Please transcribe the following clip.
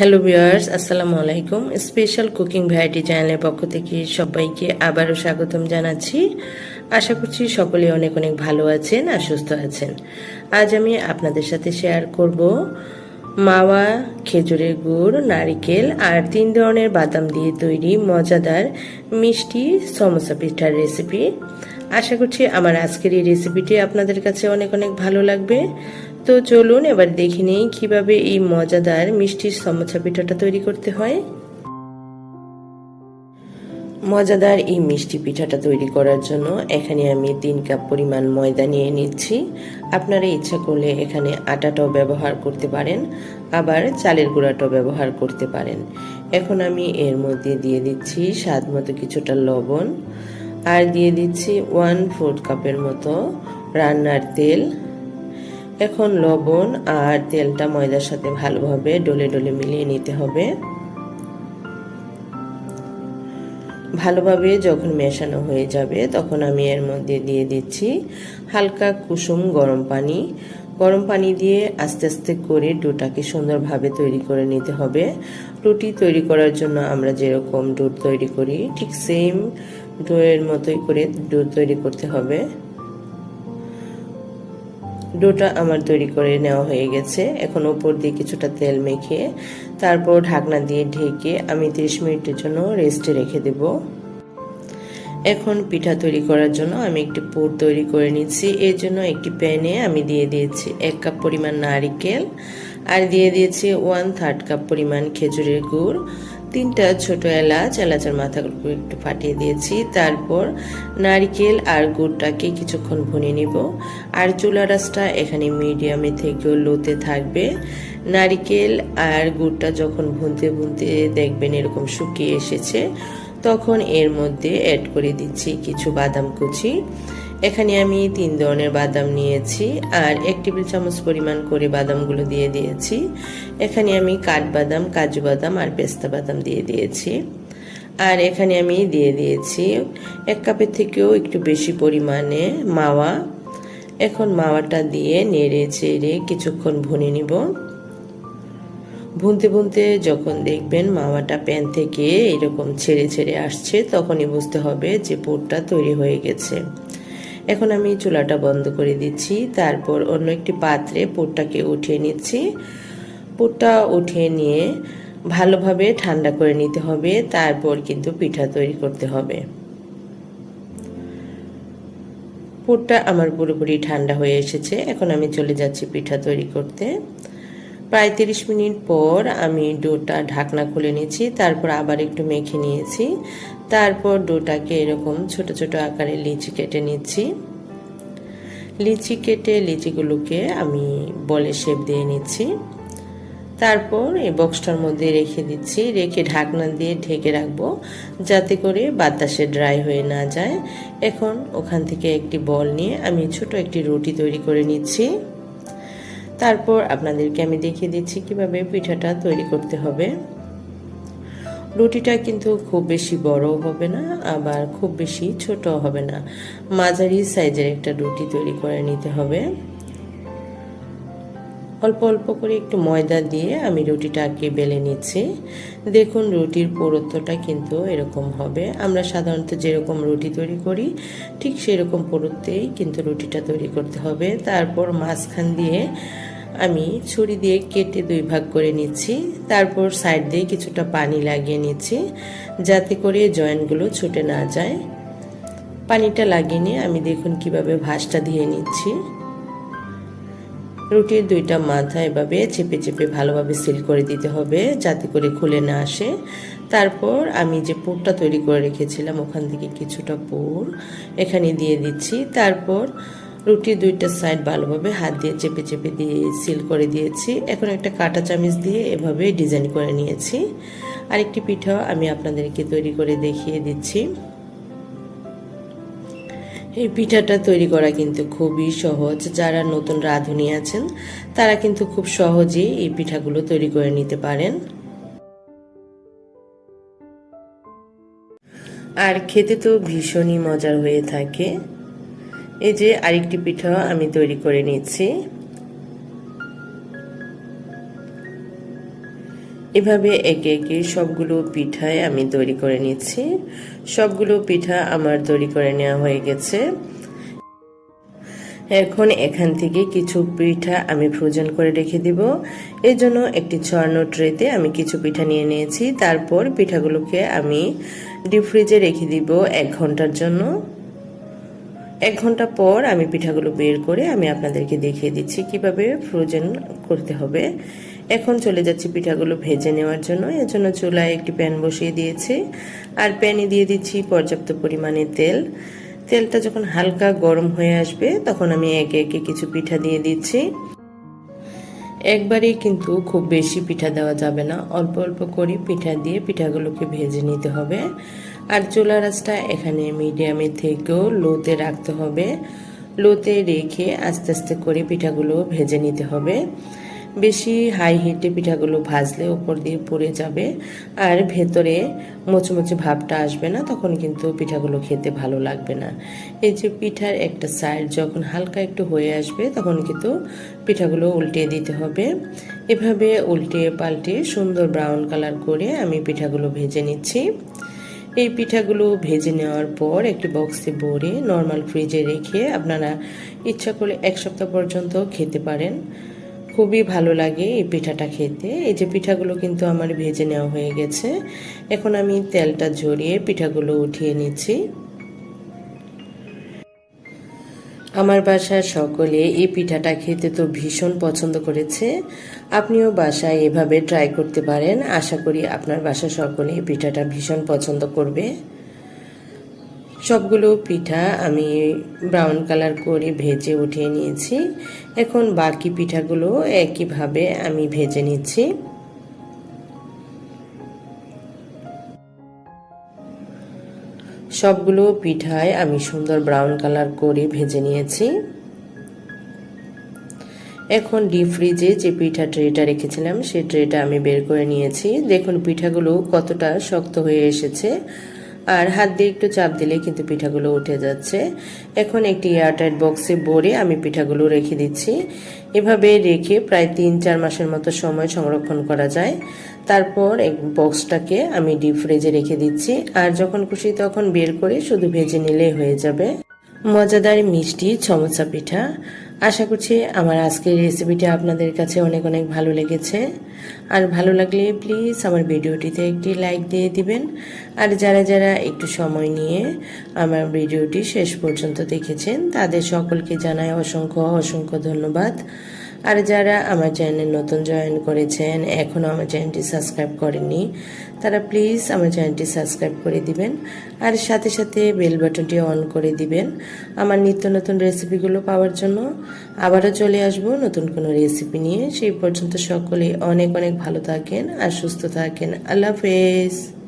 Hello viewers আসসালামু আলাইকুম special cooking variety চ্যানেলের পক্ষ থেকে সবাইকে আবারও স্বাগতম জানাচ্ছি। আশা করছি সকলে অনেক অনেক ভালো আছেন আর সুস্থ আছেন। আজ আমি আপনাদের সাথে শেয়ার করব মাওয়া, খেজুরের গুড়, নারিকেল আর তিন ধরনের বাদাম দিয়ে তৈরি মজাদার মিষ্টি সমোসা পিঠার রেসিপি আশা করছি আমার আজকের এই রেসিপিটি আপনাদের কাছে অনেক অনেক ভালো লাগবে। তো চলুন এবার দেখে নিই কীভাবে এই মজাদার মিষ্টির সমোসা পিঠাটা তৈরি করতে হয়। মজাদার এই মিষ্টি পিঠাটা তৈরি করার জন্য এখানে আমি তিন কাপ পরিমাণ ময়দা নিয়ে নিচ্ছি। আপনারা ইচ্ছা করলে এখানে আটাটাও ব্যবহার করতে পারেন, আবার চালের গুঁড়াটাও ব্যবহার করতে পারেন। এখন আমি এর মধ্যে দিয়ে দিচ্ছি স্বাদ মতো কিছুটা লবণ, আর দিয়ে দিচ্ছি ওয়ান ফোর্থ কাপের মতো রান্নার তেল। এখন লবণ আর তেলটা ময়দার সাথে ভালোভাবে ডলে ডলে মিলিয়ে নিতে হবে। ভালোভাবে যখন মেশানো হয়ে যাবে তখন আমি এর মধ্যে দিয়ে দিচ্ছি হালকা কুসুম গরম পানি। গরম পানি দিয়ে আস্তে আস্তে করে ডোটাকে সুন্দরভাবে তৈরি করে নিতে হবে। রুটি তৈরি করার জন্য আমরা যেরকম ডো তৈরি করি, ঠিক সেম ডোয়ের মতোই করে ডো তৈরি করতে হবে। ডোটা আমার তৈরি করে নেওয়া হয়ে গেছে। এখন ওপর দিয়ে কিছুটা তেল মেখে, তারপর ঢাকনা দিয়ে ঢেকে আমি 30 মিনিটের জন্য রেস্টে রেখে দেব। এখন পিঠা তৈরি করার জন্য আমি একটি পুর তৈরি করে নিচ্ছি। এর জন্য একটি প্যানে আমি দিয়ে দিয়েছি এক কাপ পরিমাণ নারিকেল আর দিয়ে দিয়েছি ওয়ান থার্ড কাপ পরিমাণ খেজুরের গুড়। তিনটা ছোট এলাচ, এলাচের মাথাগুলো একটু ফাটিয়ে দিয়েছি। তারপর নারিকেল আর গুড়টাকে কিছুক্ষণ ভুনে নিব। আর চুলা রাসটা এখানে মিডিয়ামে থেকেও লোতে থাকবে। নারিকেল আর গুড়টা যখন ভুনতে ভুনতে দেখবেন এরকম শুকিয়ে এসেছে, তখন এর মধ্যে অ্যাড করে দিচ্ছি কিছু বাদাম কুচি। এখানে আমি তিন ধরনের বাদাম নিয়েছি, আর এক টেবিল চামচ পরিমাণ করে বাদামগুলো দিয়ে দিয়েছি। এখানে আমি কাঠবাদাম কাজু বাদাম আর পেস্তা বাদাম দিয়ে দিয়েছি। আর এখানে আমি দিয়ে দিয়েছি এক কাপের থেকেও একটু বেশি পরিমাণে মাওয়া। এখন মাওয়াটা দিয়ে নেড়ে চেড়ে কিছুক্ষণ ভুনে নিব। ভুনতে ভুনতে যখন দেখবেন মাওয়াটা প্যান থেকে এরকম ছেড়ে ছেড়ে আসছে, তখনই বুঝতে হবে যে পুরটা তৈরি হয়ে গেছে। এখন আমি চুলাটা বন্ধ করে দিচ্ছি। তারপর অন্য একটি পাত্রে পোটটাকে উঠিয়ে নিচ্ছি। পোটটা উঠিয়ে নিয়ে ভালোভাবে ঠান্ডা করে নিতে হবে। তারপর কিন্তু পিঠা তৈরি করতে হবে। পোটটা আমার পুরোপুরি ঠান্ডা হয়ে এসেছে। এখন আমি চলে যাচ্ছি পিঠা তৈরি করতে। প্রায় তিরিশ মিনিট পর আমি ডোটা ঢাকনা খুলে নিয়েছি, তারপর আবার একটু মেখে নিয়েছি। তারপর ডোটাকে এরকম ছোট ছোট আকারে লিচি কেটে নিচ্ছি। লিচি কেটে লিচিগুলোকে আমি বলে শেপ দিয়ে নিচ্ছি। তারপর এই বক্সটার মধ্যে রেখে দিচ্ছি, রেখে ঢাকনা দিয়ে ঢেকে রাখব যাতে করে বাতাসে ড্রাই হয়ে না যায়। এখন ওখান থেকে একটি বল নিয়ে আমি ছোট একটি রুটি তৈরি করে নিচ্ছি। তারপর আপনাদেরকে আমি দেখিয়ে দিচ্ছি কীভাবে পিঠাটা তৈরি করতে হবে। রুটিটা কিন্তু খুব বেশি বড় হবে না, আবার খুব বেশি ছোট হবে না। মাঝারি সাইজের একটা রুটি তৈরি করে নিতে হবে। অল্প অল্প করে একটু ময়দা দিয়ে আমি রুটিটাকে বেলে নিচ্ছি। দেখুন রুটির পুরুত্বটা কিন্তু এরকম হবে। আমরা সাধারণত যেরকম রুটি তৈরি করি, ঠিক সেরকম পুরুত্বেই কিন্তু রুটিটা তৈরি করতে হবে। তারপর মাঝখান দিয়ে আমি ছুরি দিয়ে কেটে দুই ভাগ করে নিচ্ছি। তারপর সাইড দিয়ে কিছুটা পানি লাগিয়ে নিচ্ছি, যাতে করে জয়েন্টগুলো ছুটে না যায়। পানিটা লাগিয়ে নিয়ে আমি দেখুন কীভাবে ভাঁজটা দিয়ে নিচ্ছি। রুটির দুইটা মাথা এভাবে চেপে চেপে ভালোভাবে সিল করে দিতে হবে যাতে করে খুলে না আসে। তারপর আমি যে পুরটা তৈরি করে রেখেছিলাম, ওখান থেকে কিছুটা পুর এখানে দিয়ে দিচ্ছি। তারপর রুটির দুইটা সাইড ভালোভাবে হাত দিয়ে চেপে চেপে দিয়ে সিল করে দিয়েছি। এখন একটা কাটা চামিচ দিয়ে এভাবে ডিজাইন করে নিয়েছি। আরেকটি পিঠা আমি আপনাদেরকে তৈরি করে দেখিয়ে দিচ্ছি। এই পিঠাটা তৈরি করা কিন্তু খুবই সহজ। যারা নতুন রাঁধুনি আছেন, তারা কিন্তু খুব সহজেই এই পিঠাগুলো তৈরি করে নিতে পারেন। আর খেতে তো ভীষণই মজার হয়ে থাকে। এই যে আরেকটি পিঠা আমি তৈরি করে নিচ্ছি। এভাবে একে একে সবগুলো পিঠায় আমি তৈরি করে নিচ্ছি। সবগুলো পিঠা আমার তৈরি করে নেওয়া হয়ে গেছে। এখন এখান থেকে কিছু পিঠা আমি ফ্রোজেন করে রেখে দিব। এই জন্য একটি ছড়ানো ট্রেতে আমি কিছু পিঠা নিয়ে নিয়েছি। তারপর পিঠাগুলোকে আমি ডিপ ফ্রিজে রেখে দিব এক ঘণ্টার জন্য। এক ঘণ্টা পর আমি পিঠাগুলো বের করে আমি আপনাদেরকে দেখিয়ে দিচ্ছি কীভাবে ফ্রোজেন করতে হবে। এখন চলে যাচ্ছি পিঠাগুলো ভেজে নেওয়ার জন্য। এর জন্য চুলায় একটি প্যান বসিয়ে দিয়েছি। আর প্যানে দিয়ে দিচ্ছি পর্যাপ্ত পরিমাণে তেল। তেলটা যখন হালকা গরম হয়ে আসবে, তখন আমি একে একে কিছু পিঠা দিয়ে দিচ্ছি। একবারেই কিন্তু খুব বেশি পিঠা দেওয়া যাবে না। অল্প অল্প করে পিঠা দিয়ে পিঠাগুলোকে ভেজে নিতে হবে। আর চুলা রাসটা এখানে মিডিয়ামে থেকেও লোতে রাখতে হবে। লোতে রেখে আস্তে আস্তে করে পিঠাগুলো ভেজে নিতে হবে। বেশি হাই হিটে পিঠাগুলো ভাজলে উপর দিয়ে পড়ে যাবে। আর ভেতরে মোচমোচে ভাবটা আসবে না, তখন কিন্তু পিঠাগুলো খেতে ভালো লাগবে না। এই যে পিঠার একটা সাইড যখন হালকা একটু হয়ে আসবে, তখন কিন্তু পিঠাগুলো উল্টে দিতে হবে। এভাবে উল্টে পাল্টে সুন্দর ব্রাউন কালার করে আমি পিঠাগুলো ভেজে নিচ্ছি। এই পিঠাগুলো ভেজে নেওয়ার পর একটি বক্সে ভরে নর্মাল ফ্রিজে রেখে আপনারা ইচ্ছা করলে এক সপ্তাহ পর্যন্ত খেতে পারেন। খুবই ভালো লাগে এই পিঠাটা খেতে। এই যে পিঠাগুলো কিন্তু আমার ভেজে নেওয়া হয়ে গেছে। এখন আমি তেলটা ঝরিয়ে পিঠাগুলো উঠিয়ে নিচ্ছি। আমার বাসার সকলে এই পিঠাটা খেতে তো ভীষণ পছন্দ করেছে। আপনিও বাসায় এভাবে ট্রাই করতে পারেন। আশা করি আপনার বাসা সকলে এই পিঠাটা ভীষণ পছন্দ করবে। সবগুলো পিঠা আমি ব্রাউন কালার করে ভেজে উঠিয়ে নিয়েছি। এখন বাকি পিঠাগুলো একইভাবে আমি ভেজে নিচ্ছি। সবগুলো পিঠায় আমি সুন্দর ব্রাউন কালার করে ভেজে নিয়েছি। এখন ডিপ ফ্রিজে যে পিঠা ট্রেটা রেখেছিলাম সেই ট্রেটা আমি বের করে নিয়েছি। দেখুন, পিঠাগুলো কতটা শক্ত হয়ে এসেছে। আর হাত দিয়ে একটু চাপ দিলে কিন্তু পিঠাগুলো উঠে যাচ্ছে। এখন একটি এয়ারটাইট বক্সে ভরে আমি পিঠাগুলো রেখে দিচ্ছি। এভাবে রেখে প্রায় তিন চার মাসের মতো সময় সংরক্ষণ করা যায়। তারপর এক বক্সটাকে আমি ডিপ ফ্রিজে রেখে দিচ্ছি। আর যখন খুশি তখন বের করে শুধু ভেজে নিলেই হয়ে যাবে। মজাদার মিষ্টি সমোসা পিঠা। আশা করছি আমার আজকের রেসিপিটি আপনাদের কাছে অনেক অনেক ভালো লেগেছে। আর ভালো লাগলে প্লিজ আমার ভিডিওটিতে একটি লাইক দিয়ে দিবেন। আর যারা যারা একটু সময় নিয়ে আমার ভিডিওটি শেষ পর্যন্ত দেখেছেন, তাদের সকলকে জানায় অসংখ্য অসংখ্য ধন্যবাদ। আর যারা আমার চ্যানেল নতুন জয়েন করেছেন এখনও আমার চ্যানেলটি সাবস্ক্রাইব করেননি, তারা প্লিজ আমার চ্যানেলটি সাবস্ক্রাইব করে দিবেন। আর সাথে সাথে বেল বাটনটি অন করে দিবেন আমার নিত্য নতুন রেসিপিগুলো পাওয়ার জন্য। আবারও চলে আসব নতুন কোনো রেসিপি নিয়ে। সেই পর্যন্ত সকলে অনেক অনেক ভালো থাকেন আর সুস্থ থাকেন। আল্লাহ হাফেজ।